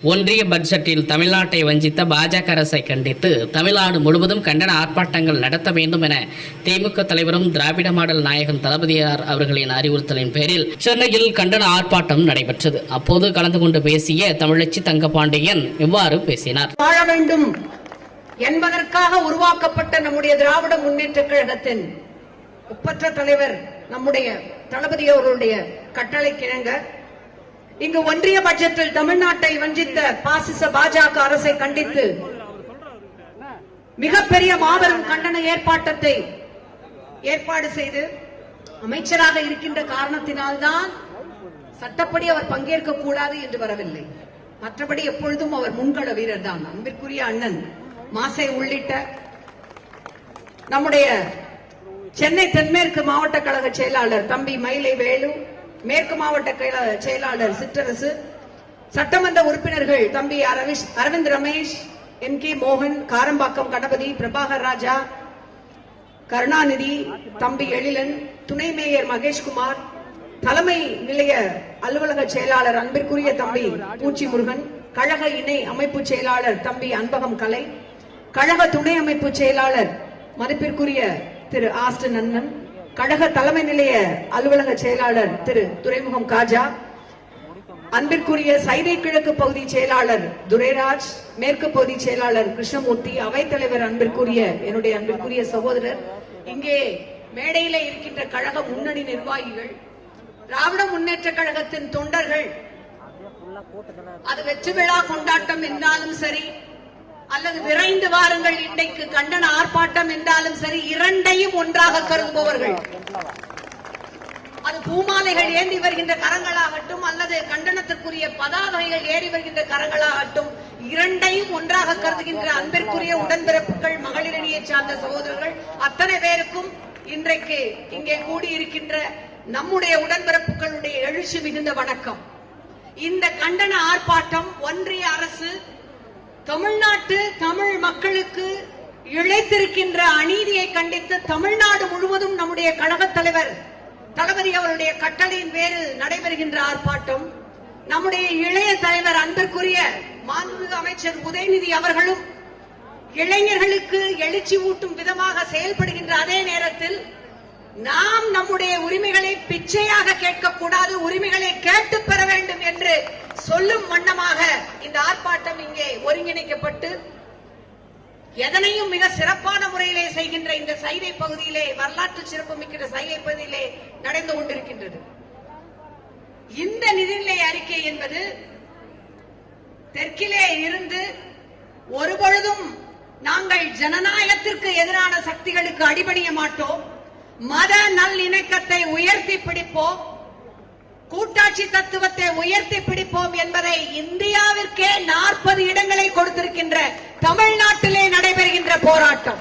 ஒன்றிய பட்ஜெட்டில் தமிழ்நாட்டை வஞ்சித்த பாஜக அரசை கண்டித்து தமிழ்நாடு முழுவதும் கண்டன ஆர்ப்பாட்டங்கள் நடத்த வேண்டும் என திமுக தலைவரும் திராவிட மாடல் நாயகன் தளபதியார் அவர்களின் அறிவுறுத்தலின் பேரில் சென்னையில் கண்டன ஆர்ப்பாட்டம் நடைபெற்றது. அப்போது கலந்து கொண்டு பேசிய தமிழச்சி தங்கபாண்டியன் இவ்வாறு பேசினார். வாழ வேண்டும் என்பதற்காக உருவாக்கப்பட்ட நம்முடைய திராவிட முன்னேற்ற கழகத்தின் ஒப்பற்ற தலைவர் நம்முடைய தளபதி அவர்களுடைய கட்டளை கிணங்க இங்கு ஒன்றிய பட்ஜெட்டில் தமிழ்நாட்டை வஞ்சித்த பாசிச பாஜக அரசை கண்டித்து மிகப்பெரிய மாபெரும் கண்டன ஏற்பாட்டத்தை ஏற்பாடு செய்து அமைச்சராக இருக்கின்ற காரணத்தினால்தான் சட்டப்படி அவர் பங்கேற்க கூடாது என்று வரவில்லை. மற்றபடி எப்பொழுதும் அவர் முன்கள வீரர் தான். அன்பிற்குரிய அண்ணன் மாசை உள்ளிட்ட நம்முடைய சென்னை தென்மேற்கு மாவட்ட கழக செயலாளர் தம்பி மயிலை வேலு மேற்கு மாவட்ட செயலாளர் சிற்றரசு சட்டமன்ற உறுப்பினர்கள் தம்பி அரவிஷ் அரவிந்த் ரமேஷ் எம் கே மோகன் காரம்பாக்கம் கணபதி பிரபாகர் ராஜா கருணாநிதி தம்பி எழிலன் துணை மேயர் மகேஷ்குமார் தலைமை நிலைய அலுவலக செயலாளர் அன்பிற்குரிய தம்பி பூச்சி முருகன் கழக இணை அமைப்பு செயலாளர் தம்பி அன்பகம் கலை கழக துணை அமைப்பு செயலாளர் மதிப்பிற்குரிய திரு ஆஸ்டன் அண்ணன் கழக தலைமை நிலைய அலுவலக செயலாளர் திரு துறைமுகம் காஜா அன்பிற்குரிய சைதை கிழக்கு பகுதி செயலாளர் துரைராஜ் மேற்கு பகுதி செயலாளர் கிருஷ்ணமூர்த்தி அவைத்தலைவர் அன்பிற்குரிய என்னுடைய அன்பிற்குரிய சகோதரர் இங்கே மேடையில இருக்கின்ற கழக முன்னணி நிர்வாகிகள் திராவிட முன்னேற்ற கழகத்தின் தொண்டர்கள் அது வெற்றி விழா கொண்டாட்டம் என்றாலும் சரி அல்லது விரைந்து வாருங்கள். இன்றைக்கு கண்டன ஆர்ப்பாட்டம் என்றாலும் சரி இரண்டையும் ஒன்றாக கருதுபவர்கள். அது பூமாலைகள் ஏந்தி வருகின்ற கரங்களாகட்டும் அல்லது கண்டனத்திற்குரிய பதாகைகள் ஏறி வருகின்ற கரங்களாகட்டும் இரண்டையும் ஒன்றாக கருதுகின்ற அன்பிற்குரிய உடன்பிறப்புகள் மகளிரணியை சார்ந்த சகோதரர்கள் அத்தனை பேருக்கும் இன்றைக்கு இங்கே கூடியிருக்கின்ற நம்முடைய உடன்பிறப்புகளுடைய எழுச்சி மிகுந்த வணக்கம். இந்த கண்டன ஆர்ப்பாட்டம் ஒன்றிய அரசு தமிழ்நாட்டு தமிழ் மக்களுக்கு இழைத்திருக்கின்ற அநீதியை கண்டித்து தமிழ்நாடு முழுவதும் நம்முடைய கழகத் தலைவர் தளபதி அவருடைய கட்டளையின் பேரில் நடைபெறுகின்ற ஆர்ப்பாட்டம் நம்முடைய இளைய தலைவர் அன்பிற்குரிய மாண்புமிகு அமைச்சர் உதயநிதி அவர்களும் இளைஞர்களுக்கு எழுச்சி ஊட்டும் விதமாக செயல்படுகின்ற அதே நேரத்தில் நாம் நம்முடைய உரிமைகளை பிச்சையாக கேட்கக்கூடாது உரிமைகளை கேட்டு பெற வேண்டும் என்று சொல்லும் வண்ணமாக இந்த ஆர்ப்பாட்டம் இங்கே ஒருங்கிணைக்கப்பட்டு எதனையும் மிக சிறப்பான முறையிலே செய்கின்ற இந்த சைதை பகுதியிலே வரலாற்று சிறப்பு மிக்கிற சைதை பகுதியிலே நடந்து கொண்டிருக்கின்றது. இந்த நிதிநிலை அறிக்கை என்பது தெற்கிலே இருந்து ஒருபொழுதும் நாங்கள் ஜனநாயகத்திற்கு எதிரான சக்திகளுக்கு அடிபணிய மாட்டோம். மத நல்லிணக்கத்தை உயர்த்தி பிடிப்போம். கூட்டாட்சி தத்துவத்தை உயர்த்தி பிடிப்போம் என்பதை இந்தியாவிற்கே நாற்பது இடங்களை கொடுத்திருக்கின்ற தமிழ்நாட்டிலே நடைபெறுகின்ற போராட்டம்.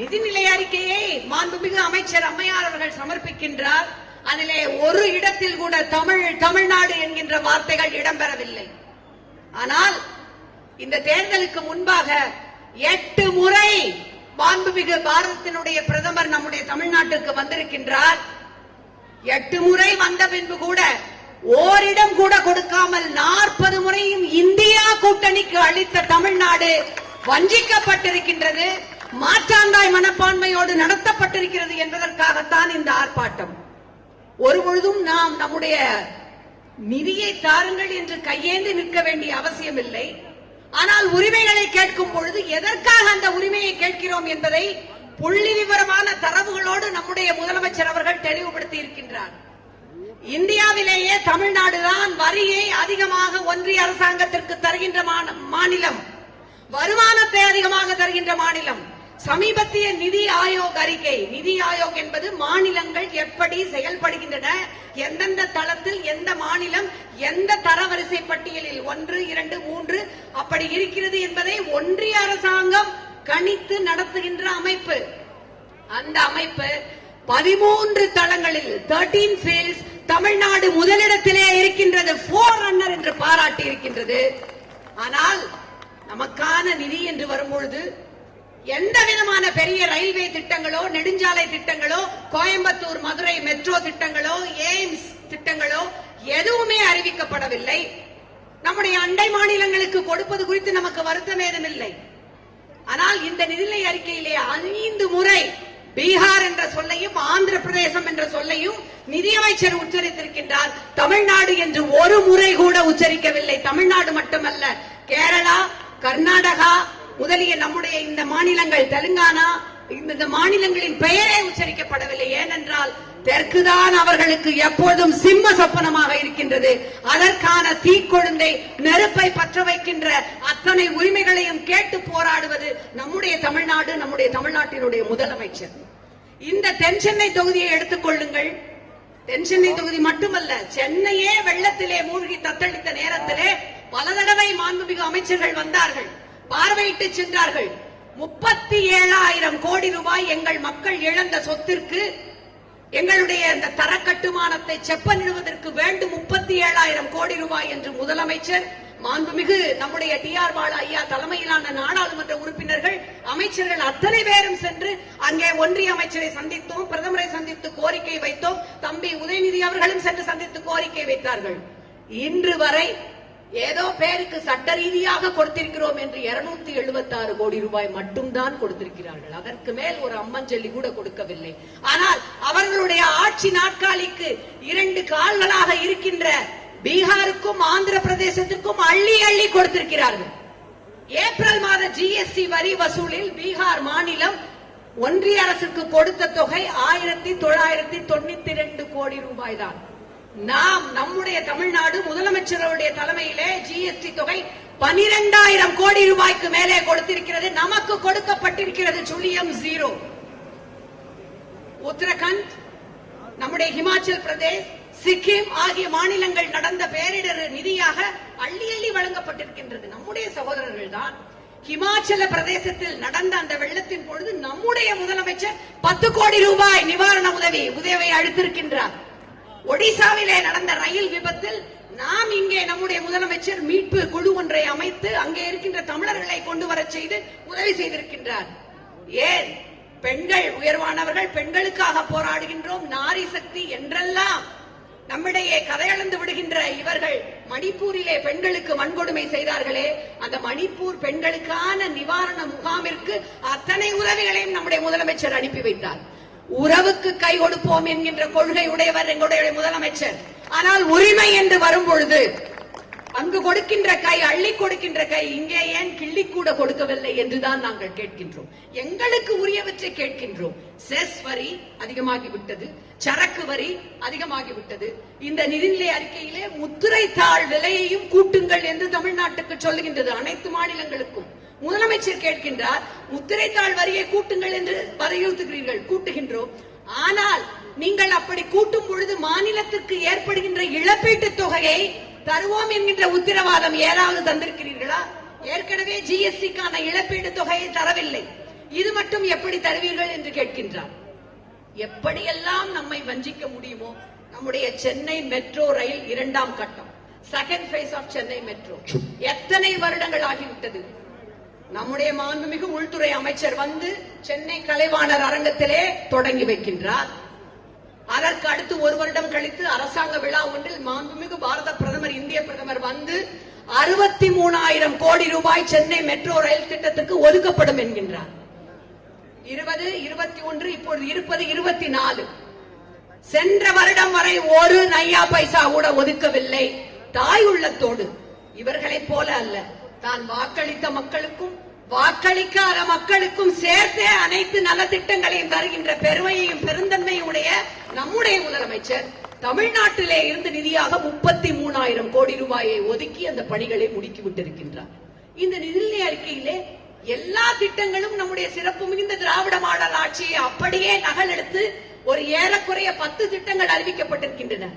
நிதிநிலை அறிக்கையை மாண்புமிகு அமைச்சர் அம்மையார் அவர்கள் சமர்ப்பிக்கின்றார். அதிலே ஒரு இடத்தில் கூட தமிழ் தமிழ்நாடு என்கின்ற வார்த்தைகள் இடம்பெறவில்லை. ஆனால் இந்த தேர்தலுக்கு முன்பாக எட்டு முறை மாண்புமிகு பாரதத்தினுடைய பிரதமர் நம்முடைய தமிழ்நாட்டுக்கு வந்திருக்கின்றார். எட்டு முறை வந்த பின்பு கூட ஓரிடம் கூட கொடுக்காமல் நாற்பது முறையும் இந்தியா கூட்டணிக்கு அளித்த தமிழ்நாடு வஞ்சிக்கப்பட்டிருக்கின்றது மாற்றாந்தாய் மனப்பான்மையோடு நடத்தப்பட்டிருக்கிறது என்பதற்காகத்தான் இந்த ஆர்ப்பாட்டம். ஒருபொழுதும் நாம் நம்முடைய நிதியை தாருங்கள் என்று கையேந்து நிற்க வேண்டிய அவசியம் இல்லை ஆனால் உரிமைகளை கேட்கும் பொழுது எதற்காக அந்த உரிமையை கேட்கிறோம் என்பதை புள்ளி விவரமான தரவுகளோடு நம்முடைய முதலமைச்சர் அவர்கள் தெளிவுபடுத்தி இருக்கின்றார் இந்தியாவிலேயே தமிழ்நாடுதான் வரியை அதிகமாக ஒன்றிய அரசாங்கத்திற்கு தருகின்ற மாநிலம். வருமானத்தை அதிகமாக தருகின்ற மாநிலம். சமீபத்திய நிதி ஆயோக் அறிக்கை. நிதி ஆயோக் என்பது மாநிலங்கள் எப்படி செயல்படுகின்றன எந்தெந்த தளத்தில் எந்த மாநிலம் எந்த தரவரிசை பட்டியலில் ஒன்று இரண்டு மூன்று அப்படி இருக்கிறது என்பதை ஒன்றிய அரசாங்கம் கணித்து நடத்துகின்ற அமைப்பு. அந்த அமைப்பு பதிமூன்று தளங்களில் 13 ஃபீல்ட்ஸ் தமிழ்நாடு முதலிடத்திலே இருக்கின்றது போர் ரன்னர் என்று பாராட்டி இருக்கின்றது. ஆனால் நமக்கான நிதி என்று வரும்பொழுது எந்த விதமான பெரிய ரயில்வே திட்டங்களோ நெடுஞ்சாலை திட்டங்களோ கோயம்புத்தூர் மதுரை மெட்ரோ திட்டங்களோ எய்ம்ஸ் திட்டங்களோ எதுவுமே அறிவிக்கப்படவில்லை. நம்முடைய அண்டை மாநிலங்களுக்கு கொடுப்பது குறித்து நமக்கு வருத்தம் ஏதுமில்லை ஆனால் இந்த நிதிநிலை அறிக்கையிலே ஐந்து முறை பீகார் என்ற சொல்லையும் ஆந்திர பிரதேசம் என்ற சொல்லையும் நிதியமைச்சர் உச்சரித்திருக்கின்றார். தமிழ்நாடு என்று ஒரு முறை கூட உச்சரிக்கவில்லை. தமிழ்நாடு மட்டுமல்ல கேரளா கர்நாடகா முதலிய நம்முடைய இந்த மாநிலங்கள் தெலுங்கானா இந்த இந்த மாநிலங்களின் பெயரே உச்சரிக்கப்படவில்லை. ஏனென்றால் தெற்குதான் அவர்களுக்கு எப்போதும் சிம்ம சொப்பனமாக இருக்கின்றது. அதற்கான தீக்கொழுந்தை நெருப்பை பற்ற வைக்கின்ற அத்தனை உரிமைகளையும் கேட்டு போராடுவது நம்முடைய தமிழ்நாடு நம்முடைய தமிழ்நாட்டினுடைய முதலமைச்சர். இந்த தென் சென்னை தொகுதியை எடுத்துக்கொள்ளுங்கள் தென் சென்னை தொகுதி மட்டுமல்ல சென்னையே வெள்ளத்திலே மூழ்கி தத்தளித்த நேரத்திலே பல தடவை மாண்புமிகு அமைச்சர்கள் வந்தார்கள். பார்வையிட்டு சென்றார்கள். முப்பத்தி ஏழாயிரம் கோடி ரூபாய் எங்கள் மக்கள் இழந்த சொத்திற்கு எங்களுடைய இந்த தர கட்டுமானத்தை செப்பனிடுவதற்கு வேண்டும் முப்பத்தி ஏழாயிரம் கோடி ரூபாய் என்று முதலமைச்சர் மாண்புமிகு நம்முடைய டி ஆர் பாலா ஐயா தலைமையிலான நாடாளுமன்ற உறுப்பினர்கள் அமைச்சர்கள் அத்தனை பேரும் சென்று அங்கே ஒன்றிய அமைச்சரை சந்தித்தோம் பிரதமரை சந்தித்து கோரிக்கை வைத்தோம் தம்பி உதயநிதி அவர்களும் சென்று சந்தித்து கோரிக்கை வைத்தார்கள். இன்று வரை ஏதோ பேருக்கு சட்ட ரீதியாக கொடுத்திருக்கிறோம் என்று 276 எழுபத்தி ஆறு கோடி ரூபாய் மட்டும்தான் கொடுத்திருக்கிறார்கள். அதற்கு மேல் ஒரு அம்மஞ்சல்லி கூட கொடுக்கவில்லை. ஆனால் அவர்களுடைய ஆட்சி நாட்காலிக்கு இரண்டு கால்களாக இருக்கின்ற பீகாருக்கும் ஆந்திர பிரதேசத்துக்கும் அள்ளி அள்ளி கொடுத்திருக்கிறார்கள். ஏப்ரல் மாத ஜிஎஸ்டி வரி வசூலில் பீகார் மாநிலம் ஒன்றிய அரசுக்கு கொடுத்த தொகை ஆயிரத்தி தொள்ளாயிரத்தி தொண்ணூத்தி ரெண்டு கோடி ரூபாய் தான் நாம் நம்முடைய தமிழ்நாடு முதலமைச்சருடைய தலைமையிலே ஜிஎஸ்டி தொகை பனிரெண்டாயிரம் கோடி ரூபாய்க்கு மேலே கொடுத்திருக்கிறது. நமக்கு கொடுக்கப்பட்டிருக்கிறது சுழியம் ஜீரோ உத்தரகண்ட் நம்முடைய ஹிமாச்சல் பிரதேஷ் சிக்கிம் ஆகிய மாநிலங்கள் நடந்த பேரிடர் நிதியாக அள்ளி அள்ளி வழங்கப்பட்டிருக்கின்றது. நம்முடைய சகோதரர்கள் தான் ஹிமாச்சல பிரதேசத்தில் நடந்த அந்த வெள்ளத்தின் பொழுது நம்முடைய முதலமைச்சர் பத்து கோடி ரூபாய் நிவாரண உதவி உதவியை அளித்திருக்கின்றார். ஒடிசாவிலே நடந்த ரயில் விபத்தில் நாம் இங்கே நம்முடைய முதலமைச்சர் மீட்பு குழு ஒன்றை அமைத்து அங்கே இருக்கின்ற தமிழர்களை கொண்டு வரச் செய்து உதவி செய்திருக்கின்றார். ஏன்? பெண்கள் உயர்வானவர்கள் பெண்களுக்காக போராடுகின்றோம் நாரி சக்தி என்றெல்லாம். நம்மிடையே கதையளந்து விடுகின்ற இவர்கள் மணிப்பூரிலே பெண்களுக்கு வன்கொடுமை செய்தார்களே அந்த மணிப்பூர் பெண்களுக்கான நிவாரண முகாமிற்கு அத்தனை உதவிகளையும் நம்முடைய முதலமைச்சர் அனுப்பி வைத்தார். உறவுக்கு கை கொடுப்போம் என்கின்ற கொள்கை உடையவர் எங்களுடைய முதலமைச்சர். ஆனால் உரிமை என்று வரும் பொழுது அங்கு கொடுக்கின்ற கை அள்ளி கொடுக்கின்ற கை இங்கே ஏன் கிள்ளி கூட கொடுக்கவில்லை என்றுதான் நாங்கள் கேட்கின்றோம். எங்களுக்கு உரியவற்றை கேட்கின்றோம். செஸ் வரி அதிகமாகி விட்டது சரக்கு வரி அதிகமாகி விட்டது. இந்த நிதிநிலை அறிக்கையிலே முத்துரைத்தாள் விலையையும் கூட்டுங்கள் என்று தமிழ்நாட்டுக்கு சொல்லுகின்றது அனைத்து மாநிலங்களுக்கும். முதலமைச்சர் கேட்கின்றார் முத்திரைத்தாள் வரியை கூட்டுங்கள் என்று வலியுறுத்துகிறீர்கள் கூட்டுகின்றோம். ஆனால் நீங்கள் அப்படி கூட்டும் பொழுது மாநிலத்திற்கு ஏற்படுகின்ற இழப்பீட்டு தொகையை தருவோம் என்கின்ற உத்தரவாதம் ஏதாவது தந்திருக்கிறீர்களா? ஏற்கனவே ஜிஎஸ்டிக்கான இழப்பீடு தொகையை தரவில்லை. இது மட்டும் எப்படி தருவீர்கள் என்று கேட்கின்றார். எப்படியெல்லாம் நம்மை வஞ்சிக்க முடியுமோ நம்முடைய சென்னை மெட்ரோ ரயில் இரண்டாம் கட்டம் second phase of Chennai metro. எத்தனை வருடங்கள் ஆகிவிட்டது? நம்முடைய மாண்புமிகு உள்துறை அமைச்சர் வந்து சென்னை கலைவாணர் அரங்கத்திலே தொடங்கி வைக்கின்றார். அதற்கு அடுத்து ஒரு வருடம் கழித்து அரசாங்க விழா ஒன்றில் மாண்புமிகு பாரத பிரதமர் இந்திய பிரதமர் வந்து அறுபத்தி மூணாயிரம் கோடி ரூபாய் சென்னை மெட்ரோ ரயில் திட்டத்துக்கு ஒதுக்கப்படும் என்கின்றார். இருபது இருபத்தி ஒன்று இப்பொழுது இருப்பது இருபத்தி நாலு. சென்ற வருடம் வரை ஒரு நையா பைசா கூட ஒதுக்கவில்லை. தாய் உள்ளத்தோடு இவர்களைப் போல அல்ல. தான் வாக்களித்த மக்களுக்கும் வாக்களிக்காத மக்களுக்கும் சேர்த்தே அனைத்து நலத்திட்டங்களையும் தருகின்ற பெருமையையும் பெருந்தன்மையும் உடைய நம்முடைய முதலமைச்சர் தமிழ்நாட்டிலே இருந்து நிதியாக முப்பத்தி மூணாயிரம் கோடி ரூபாயை ஒதுக்கி அந்த பணிகளை முடுக்கி விட்டிருக்கின்றார். இந்த நிதிநிலை அறிக்கையிலே எல்லா திட்டங்களும் நம்முடைய சிறப்பு மிகுந்த திராவிட மாடல் ஆட்சியை அப்படியே நகலெடுத்து ஒரு ஏறக்குறைய பத்து திட்டங்கள் அறிவிக்கப்பட்டிருக்கின்றன.